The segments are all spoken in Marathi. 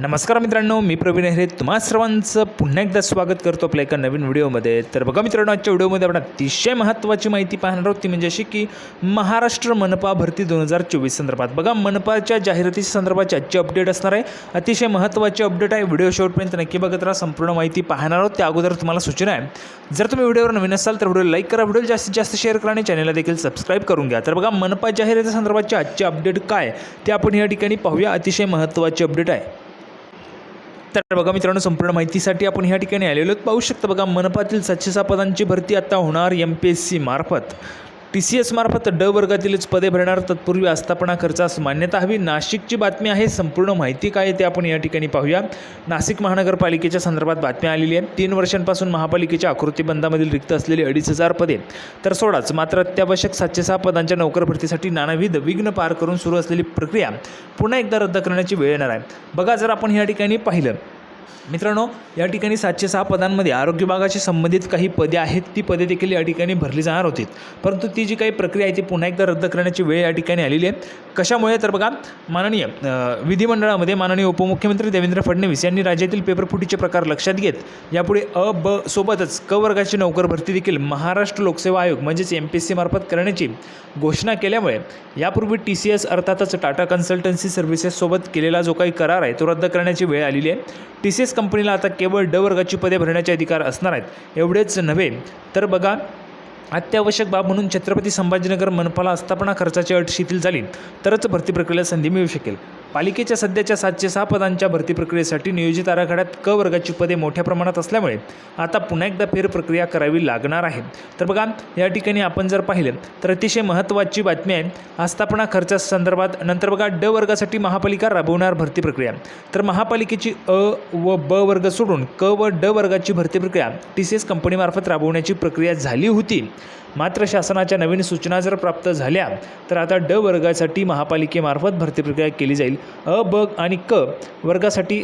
नमस्कार मित्रांनो मी प्रवीण हरे. तुम्हा सर्वांचं पुन्हा एकदा स्वागत करतो आपल्या एका नवीन व्हिडिओमध्ये. तर बघा मित्रांनो आजच्या व्हिडिओमध्ये आपण अतिशय महत्त्वाची माहिती पाहणार आहोत. ती म्हणजे अशी की महाराष्ट्र मनपा भरती दोन हजार चोवीस संदर्भात. बघा मनपाच्या जाहिरातीच्या संदर्भाची आजची अपडेट असणार आहे. अतिशय महत्त्वाची अपडेट आहे. व्हिडिओ शेवटपर्यंत नक्की बघत राहा. संपूर्ण माहिती पाहणार आहोत. त्या अगोदर तुम्हाला सूचना आहे. जर तुम्ही व्हिडिओवर नवीन असाल तर व्हिडिओ लाईक करा. व्हिडिओ जास्तीत जास्त शेअर करा आणि चॅनलला देखील सबस्क्राईब करून घ्या. तर बघा मनपा जाहिराती संदर्भाची आजची अपडेट काय? ते आपण या ठिकाणी पाहूया. अतिशय महत्त्वाची अपडेट आहे. तर बघा मित्रांनो संपूर्ण माहितीसाठी आपण ह्या ठिकाणी आलेलो आहोत. पाहू शकता बघा मनपातील सातशे सहा पदांची भरती आता होणार एम पी एस सी मार्फत टी सी एसमार्फत ड वर्गातीलच पदे भरणार. तत्पूर्वी आस्थापना खर्चास मान्यता हवी. नाशिकची बातमी आहे. संपूर्ण माहिती काय आहे ते आपण या ठिकाणी पाहूया. नाशिक महानगरपालिकेच्या संदर्भात बातमी आलेली आहे. तीन वर्षांपासून महापालिकेच्या आकृतीबंधामधील रिक्त असलेली अडीच हजार पदे. तर सोडाच. मात्र अत्यावश्यक सातशे सहा पदांच्या नोकर भरतीसाठी नानाविध विघ्न पार करून सुरू असलेली प्रक्रिया पुन्हा एकदा रद्द करण्याची वेळ येणार आहे. बघा जर आपण या ठिकाणी पाहिलं मित्रांनो या ठिकाणी सातशे सहा पदांमध्ये आरोग्य विभागाशी संबंधित काही पदे आहेत ती पदे देखील या ठिकाणी भरली जाणार होती. परंतु ती जी काही प्रक्रिया आहे ती पुन्हा एकदा रद्द करण्याची वेळ या ठिकाणी आलेली आहे. कशामुळे? तर बघा माननीय विधिमंडळामध्ये माननीय उपमुख्यमंत्री देवेंद्र फडणवीस यांनी राज्यातील पेपरफुटीचे प्रकार लक्षात घेत यापुढे अ ब सोबतच क वर्गाची नोकर भरती देखील महाराष्ट्र लोकसेवा आयोग म्हणजेच एम पी एस सी मार्फत करण्याची घोषणा केल्यामुळे यापूर्वी टी सी एस अर्थातच टाटा कन्सल्टन्सी सर्व्हिसेससोबत केलेला जो काही करार आहे तो रद्द करण्याची वेळ आलेली आहे. टी सी एस कंपनीला आता केवळ ड वर्गाची पदे भरण्याचे अधिकार असणार आहेत. एवढेच नव्हे तर बघा अत्यावश्यक बाब म्हणून छत्रपती संभाजीनगर मनपाला आस्थापना खर्चाची अट शिथिल झाली तरच भरती प्रक्रियेला संधी मिळू शकेल. पालिकेच्या सध्याच्या सातशे सहा पदांच्या भरती प्रक्रियेसाठी नियोजित आराखड्यात क वर्गाची पदे मोठ्या प्रमाणात असल्यामुळे आता पुन्हा एकदा फेरप्रक्रिया करावी लागणार आहे. तर बघा या ठिकाणी आपण जर पाहिलं तर अतिशय महत्त्वाची बातमी आहे. आस्थापना खर्चासंदर्भात नंतर बघा ड वर्गासाठी महापालिका राबवणार भरती प्रक्रिया. तर महापालिकेची अ व ब वर्ग सोडून क व ड वर्गाची भरती प्रक्रिया टी सी एस कंपनीमार्फत राबवण्याची प्रक्रिया झाली होती. मात्र शासनाच्या नवीन सूचना जर प्राप्त झाल्या तर आता ड वर्गासाठी महापालिकेमार्फत भरती प्रक्रिया केली जाईल. अ ब आणि क वर्गासाठी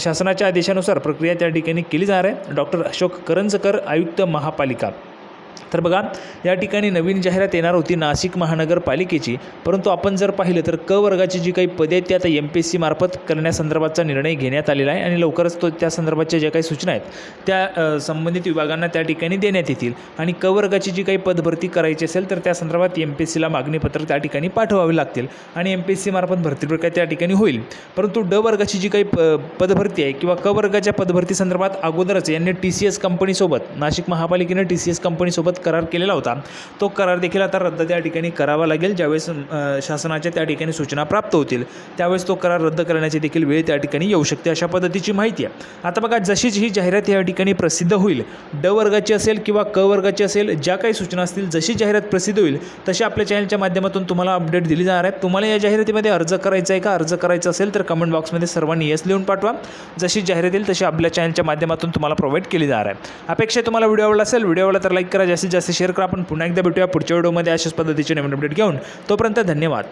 शासनाच्या आदेशानुसार प्रक्रिया त्या ठिकाणी केली जाणार आहे. डॉक्टर अशोक करंजकर आयुक्त महापालिका. तर बघा या ठिकाणी नवीन जाहिरात येणार होती नाशिक महानगरपालिकेची. परंतु आपण जर पाहिलं तर क वर्गाची जी काही पदे आहेत ती आता एम पी एस सी मार्फत करण्यासंदर्भातचा निर्णय घेण्यात आलेला आहे आणि लवकरच तो त्या संदर्भातच्या ज्या काही सूचना आहेत त्या संबंधित विभागांना त्या ठिकाणी देण्यात येतील. आणि क वर्गाची जी काही पदभरती करायची असेल तर त्या संदर्भात एम पी एस सीला मागणीपत्र त्या ठिकाणी पाठवावे लागतील आणि एम पी एस सी मार्फत भरती प्रक्रिया त्या ठिकाणी होईल. परंतु ड वर्गाची जी काही प पदभरती आहे किंवा क वर्गाच्या पदभरती संदर्भात अगोदरच यांनी टी सी एस कंपनीसोबत नाशिक महापालिकेने टी सी एस कंपनीसोबत करार केलेला होता. तो करार देखील आता रद्द त्या ठिकाणी करावा लागेल. ज्यावेळेस शासनाच्या त्या ठिकाणी सूचना प्राप्त होतील त्यावेळेस तो करार रद्द करण्याची देखील वेळ त्या ठिकाणी येऊ शकते अशा पद्धतीची माहिती आहे. आता बघा जशीच ही जाहिरात या ठिकाणी प्रसिद्ध होईल ड वर्गाची असेल किंवा क वर्गाची असेल ज्या काही सूचना असतील जशी जाहिरात प्रसिद्ध होईल तशी आपल्या चॅनलच्या माध्यमातून तुम्हाला अपडेट दिली जाणार आहे. तुम्हाला या जाहिरातीमध्ये अर्ज करायचा आहे का? अर्ज करायचा असेल तर कमेंट बॉक्समध्ये सर्वांनी येस लिहून पाठवा. जशी जाहिरात येईल तशी आपल्या चॅनलच्या माध्यमातून तुम्हाला प्रोव्हाइड केली जाणार आहे. अपेक्षा तुम्हाला व्हिडिओ आवडला असेल व्हिडिओ आवडला तर लाईक करा. जास्तीत जास्त शेअर करा. आपण पुन्हा एकदा भेटूया पुढच्या व्हिडिओमध्ये अशाच पद्धतीचे नवीन अपडेट घेऊन. तोपर्यंत धन्यवाद.